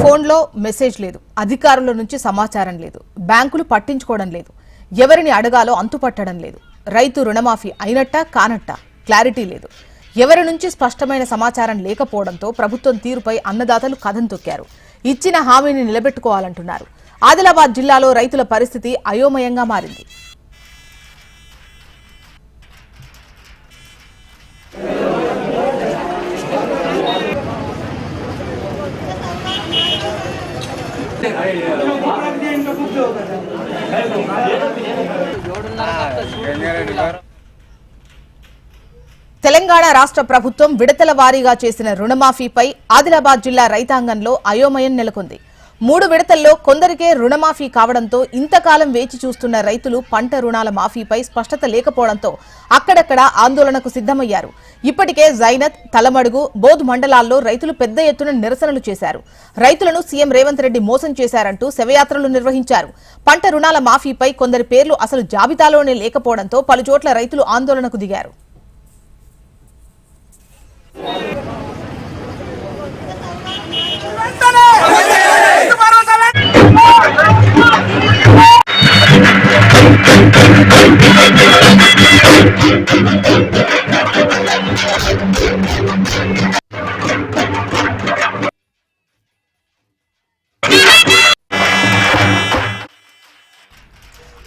ఫోన్లో మెసేజ్ లేదు అధికారుల నుంచి సమాచారం లేదు బ్యాంకులు పట్టించుకోవడం లేదు ఎవరిని అడగాలో అంతుపట్టడం లేదు రైతు రుణమాఫీ అయినట్టా కానట్ట క్లారిటీ లేదు. ఎవరి నుంచి స్పష్టమైన సమాచారం లేకపోవడంతో ప్రభుత్వం తీరుపై అన్నదాతలు కథం తొక్కారు. ఇచ్చిన హామీని నిలబెట్టుకోవాలంటున్నారు. ఆదిలాబాద్ జిల్లాలో రైతుల పరిస్థితి అయోమయంగా మారింది. తెలంగాణ రాష్ట్ర ప్రభుత్వం విడతల వారీగా చేసిన రుణమాఫీపై ఆదిలాబాద్ జిల్లా రైతాంగంలో అయోమయం నెలకొంది. మూడు విడతల్లో కొందరికే రుణమాఫీ కావడంతో ఇంతకాలం వేచి చూస్తున్న రైతులు పంట రుణాల మాఫీపై స్పష్టత లేకపోవడంతో అక్కడక్కడ ఆందోళనకు సిద్ధమయ్యారు. ఇప్పటికే జైనత్ తలమడుగు బోధ్ మండలాల్లో రైతులు పెద్ద ఎత్తున నిరసనలు చేశారు. రైతులను సీఎం రేవంత్ రెడ్డి మోసం చేశారంటూ శవయాత్రలు నిర్వహించారు. పంట రుణాల మాఫీపై కొందరి పేర్లు అసలు జాబితాలోనే లేకపోవడంతో పలుచోట్ల రైతులు ఆందోళనకు దిగారు.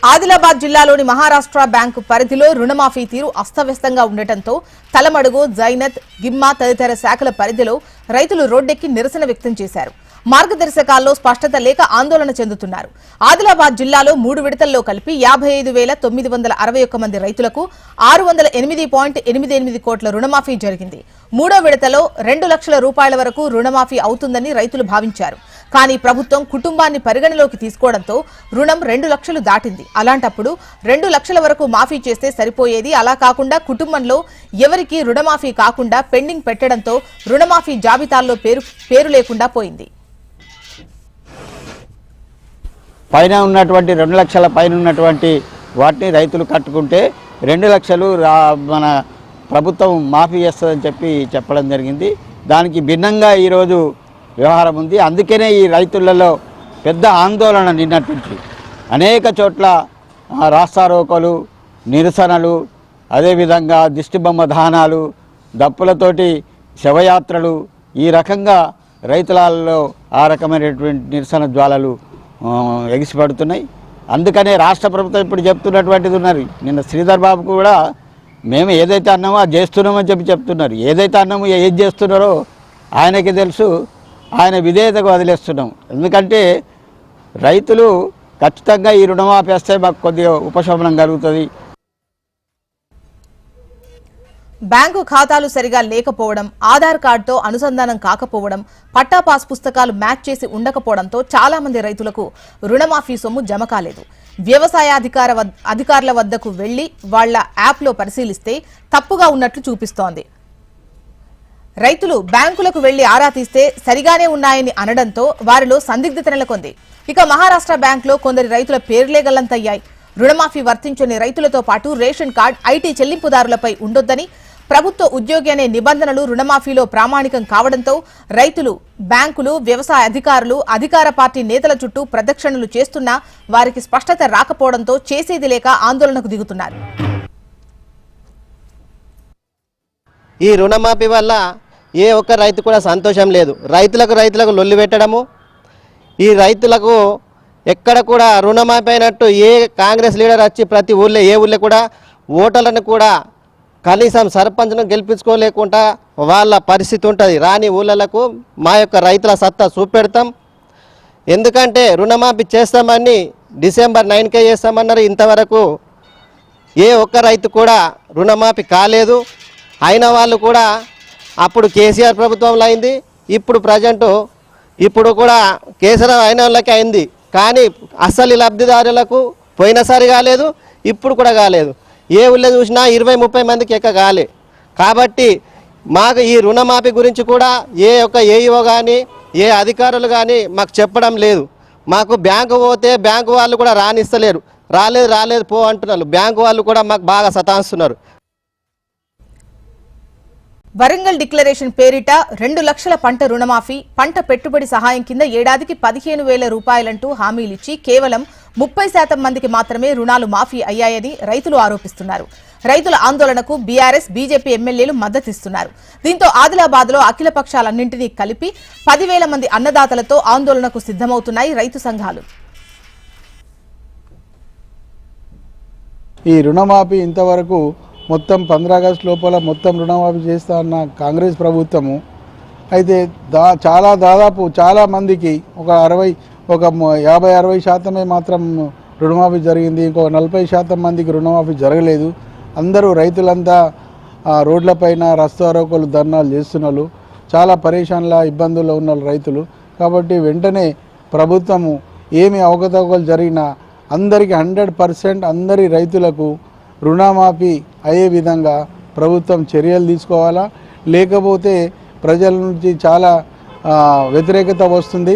ఆదిలాబాద్ జిల్లాలోని మహారాష్ట్ర బ్యాంకు పరిధిలో రుణమాఫీ తీరు అస్తవ్యస్తంగా ఉండటంతో తలమడుగు జైనత్ గిమ్మా తదితర శాఖల పరిధిలో రైతులు రోడ్డెక్కి నిరసన వ్యక్తం చేశారు. మార్గదర్శకాల్లో స్పష్టత లేక ఆందోళన చెందుతున్నారు. ఆదిలాబాద్ జిల్లాలో మూడు విడతల్లో కలిపి యాభై ఐదు వేల తొమ్మిది వందల అరవై ఒక్క మంది రైతులకు ఆరు వందల ఎనిమిది పాయింట్ ఎనిమిది ఎనిమిది కోట్ల రుణమాఫీ జరిగింది. మూడో విడతలో రెండు లక్షల రూపాయల వరకు రుణమాఫీ అవుతుందని రైతులు భావించారు. కానీ ప్రభుత్వం కుటుంబాన్ని పరిగణలోకి తీసుకోవడంతో రుణం రెండు లక్షలు దాటింది. అలాంటప్పుడు రెండు లక్షల వరకు మాఫీ చేస్తే సరిపోయేది అలా కాకుండా కుటుంబంలో ఎవరికి రుణమాఫీ కాకుండా పెండింగ్ పెట్టడంతో రుణమాఫీ జాబితాల్లో పేరు పేరు లేకుండా పోయింది. పైన ఉన్నటువంటి రెండు లక్షల పైన ఉన్నటువంటి వాటిని రైతులు కట్టుకుంటే రెండు లక్షలు రా మన ప్రభుత్వం మాఫీ చేస్తుందని చెప్పి చెప్పడం జరిగింది. దానికి భిన్నంగా ఈరోజు వ్యవహారం ఉంది. అందుకనే ఈ రైతులలో పెద్ద ఆందోళన నిన్నటి నుంచి అనేక చోట్ల రాస్తారోకలు నిరసనలు అదేవిధంగా దిష్టిబొమ్మ దానాలు దప్పులతోటి శవయాత్రలు ఈ రకంగా రైతులలో ఆ రకమైనటువంటి నిరసన జ్వాలలు ఎగిసిపడుతున్నాయి. అందుకనే రాష్ట్ర ప్రభుత్వం ఇప్పుడు చెప్తున్నటువంటిది ఉన్నారు నిన్న శ్రీధర్ బాబు కూడా మేము ఏదైతే అన్నామో అది చేస్తున్నామని చెప్పి చెప్తున్నారు. ఏదైతే అన్నామో ఏది చేస్తున్నారో ఆయనకి తెలుసు. ఆయన విధేయతకు వదిలేస్తున్నాం. ఎందుకంటే రైతులు ఖచ్చితంగా ఈ రుణమాపేస్తే మాకు కొద్దిగా ఉపశమనం కలుగుతుంది. బ్యాంకు ఖాతాలు సరిగా లేకపోవడం ఆధార్ కార్డుతో అనుసంధానం కాకపోవడం పట్టా పాస్ పుస్తకాలు మ్యాచ్ చేసి ఉండకపోవడంతో చాలా మంది రైతులకు రుణమాఫీ సొమ్ము జమ కాలేదు. వ్యవసాయ అధికార వద్- అధికారుల వద్దకు వెళ్ళి వాళ్ళ యాప్లో పరిశీలిస్తే తప్పుగా ఉన్నట్లు చూపిస్తోంది. రైతులు బ్యాంకులకు వెళ్ళి ఆరా తీస్తే సరిగానే ఉన్నాయని అనడంతో వారిలో సందిగ్ధత నెలకొంది. ఇక మహారాష్ట్ర బ్యాంకులో కొందరి రైతుల పేర్లే గల్లంతయ్యాయి. రుణమాఫీ వర్తించని రైతులతో పాటు రేషన్ కార్డ్ ఐటీ చెల్లింపుదారులపై ఉండొద్దని ప్రభుత్వ ఉద్యోగి అనే నిబంధనలు రుణమాఫీలో ప్రామాణికం కావడంతో రైతులు బ్యాంకులు వ్యవసాయ అధికారులు అధికార పార్టీ నేతల చుట్టూ ప్రదక్షిణలు చేస్తున్నా వారికి స్పష్టత రాకపోవడంతో చేసేది లేక ఆందోళనకు దిగుతున్నారు. ఈ రుణమాఫీ వల్ల ఏ ఒక్క రైతు కూడా సంతోషం లేదు. రైతులకు రైతులకు లొల్లి పెట్టడము ఈ రైతులకు ఎక్కడ కూడా రుణమాఫీ అయినట్టు ఏ కాంగ్రెస్ లీడర్ వచ్చి ప్రతి ఊళ్ళో ఏ ఊళ్ళో కూడా ఓటర్లను కూడా కనీసం సర్పంచ్ను గెలిపించుకోలేకుండా వాళ్ళ పరిస్థితి ఉంటుంది. రాని ఊళ్ళలకు మా యొక్క రైతుల సత్తా చూపెడతాం. ఎందుకంటే రుణమాఫీ చేస్తామని డిసెంబర్ నైన్కే చేస్తామన్నారు. ఇంతవరకు ఏ ఒక్క రైతు కూడా రుణమాఫీ కాలేదు. అయిన వాళ్ళు కూడా అప్పుడు కేసీఆర్ ప్రభుత్వంలో అయింది. ఇప్పుడు ప్రజెంట్ ఇప్పుడు కూడా కేసీఆర్ అయిన వాళ్ళకి అయింది. కానీ అసలు లబ్ధిదారులకు పోయినసారి కాలేదు ఇప్పుడు కూడా కాలేదు. ఏ ఊళ్ళో చూసినా ఇరవై ముప్పై మందికి ఎక్కగాలి కాబట్టి మాకు ఈ రుణమాఫీ గురించి కూడా ఏ ఒక్క ఏఈఓ కానీ ఏ అధికారులు కానీ మాకు చెప్పడం లేదు. మాకు బ్యాంకు పోతే బ్యాంకు వాళ్ళు కూడా రానిస్తలేరు. రాలేదు రాలేదు పో అంటున్నారు. బ్యాంకు వాళ్ళు కూడా మాకు బాగా సతాయిస్తున్నారు. వరంగల్ డిక్లరేషన్ పేరిట రెండు లక్షల పంట రుణమాఫీ పంట పెట్టుబడి సహాయం కింద ఏడాదికి పదిహేను వేల రూపాయలంటూ హామీలిచ్చి కేవలం ముప్పై శాతం మందికి మాత్రమే రుణాలు మాఫీ అయ్యాయని రైతులు ఆరోపిస్తున్నారు. రైతుల ఆందోళనకు బీఆర్ఎస్ బీజేపీ ఎమ్మెల్యేలు మద్దతిస్తున్నారు. దీంతో ఆదిలాబాద్లో అఖిల పక్షాలన్నింటినీ కలిపి పదివేల మంది అన్నదాతలతో ఆందోళనకు సిద్దమవుతున్నాయి రైతు సంఘాలు. ఈ రుణమాఫీ ఇంతవరకు మొత్తం పంద్రా ఆగస్టు లోపల మొత్తం రుణమాఫీ చేస్తా అన్న కాంగ్రెస్ ప్రభుత్వము అయితే దా చాలా దాదాపు చాలా మందికి ఒక అరవై ఒక యాభై అరవై శాతమే మాత్రం రుణమాఫీ జరిగింది. ఇంకో నలభై శాతం మందికి రుణమాఫీ జరగలేదు. అందరూ రైతులంతా రోడ్లపైన రస్తారోకోలు ధర్నాలు చేస్తున్నారు చాలా పరేషాన్ల ఇబ్బందుల్లో ఉన్న రైతులు. కాబట్టి వెంటనే ప్రభుత్వము ఏమి అవకతవకలు జరిగినా అందరికీ హండ్రెడ్ పర్సెంట్ అందరి రైతులకు రుణమాఫీ అయ్యే విధంగా ప్రభుత్వం చర్యలు తీసుకోవాలా? లేకపోతే ప్రజల నుంచి చాలా వ్యతిరేకత వస్తుంది.